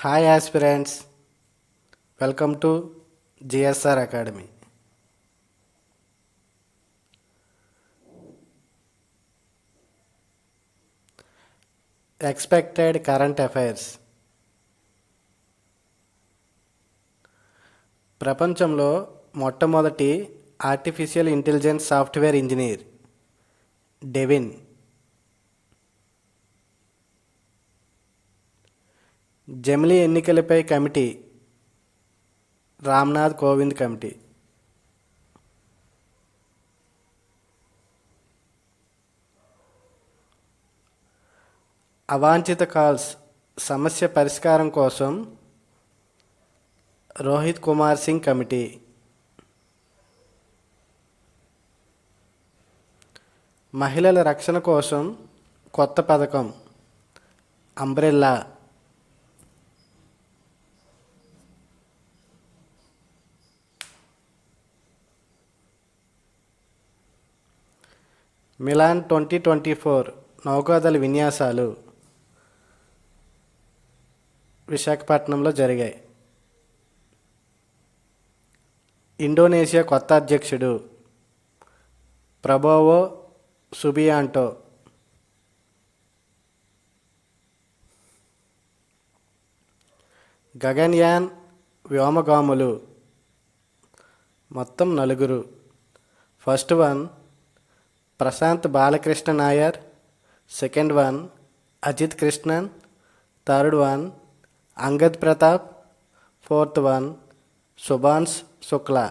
Hi aspirants welcome to GSR academy expected current affairs ప్రపంచంలో మొట్టమొదటి artificial intelligence software engineer Devin జమిలీ ఎన్నికలపై committee Ramnath Kovind committee. అవాంఛిత calls సమస్య పరిష్కారం కోసం రోహిత్ కుమార్ సింగ్ కమిటీ. మహిళల రక్షణ కోసం కొత్త పథకం umbrella. Milan twenty twenty four నౌకాదళ విన్యాసాలు విశాఖపట్నంలో జరిగాయి. ఇండోనేషియా కొత్త అధ్యక్షుడు ప్రభోవో సుబియాంటో గగన్యాన్ వ్యోమగాములు మొత్తం నలుగురు. First one Prashanth Balakrishnan Nair second one Ajit Krishnan third one Angad Pratap fourth one Shubhanshu Shukla.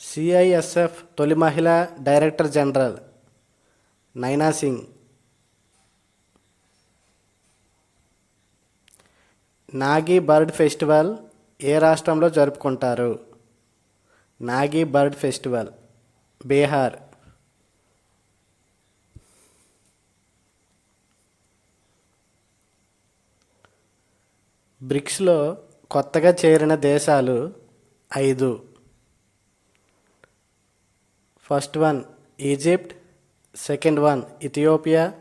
CISF తొలి మహిళా director general Nina Singh. Nagi bird festival ఏ రాష్ట్రంలో జరుపుకుంటారు? Nagi bird festival Bihar. బ్రిక్స్లో కొత్తగా చేరిన దేశాలు ఐదు. First one Egypt second one Ethiopia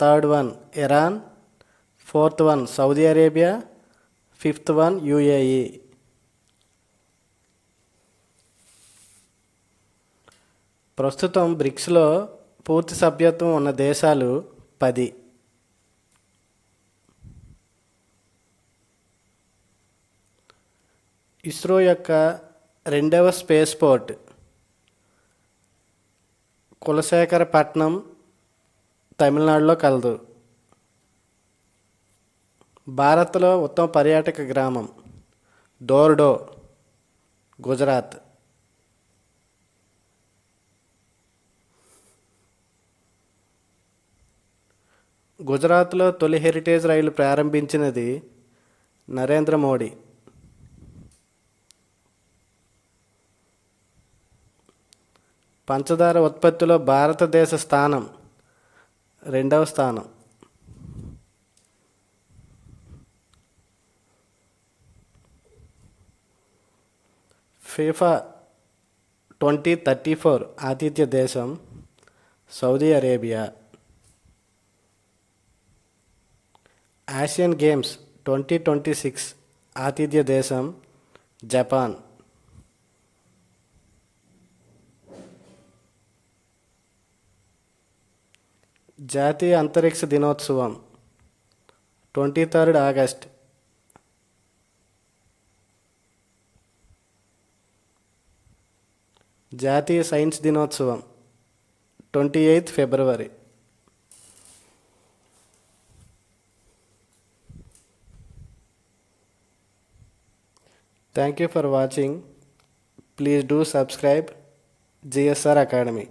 third one Iran fourth one Saudi Arabia fifth one UAE. ప్రస్తుతం బ్రిక్స్లో పూర్తి సభ్యత్వం ఉన్న దేశాలు పది. ఇస్రో యొక్క రెండవ స్పేస్ పోర్ట్ కులశేఖరపట్నం తమిళనాడులో కలదు. భారత్లో ఉత్తమ పర్యాటక గ్రామం డోర్డో గుజరాత్. గుజరాత్లో తొలి హెరిటేజ్ రైలు ప్రారంభించినది నరేంద్ర మోడీ. పంచదార ఉత్పత్తిలో భారతదేశ స్థానం రెండవ స్థానం. ఫీఫా ట్వంటీ థర్టీ ఫోర్ ఆతిథ్య దేశం Saudi Arabia. Asian games twenty twenty six ఆతిథ్య దేశం జపాన్. జాతీయ అంతరిక్ష దినోత్సవం ట్వంటీ థర్డ్ ఆగస్ట్ జాతీయ సైన్స్ దినోత్సవం twenty eighth February. Thank you for watching please do subscribe GSR academy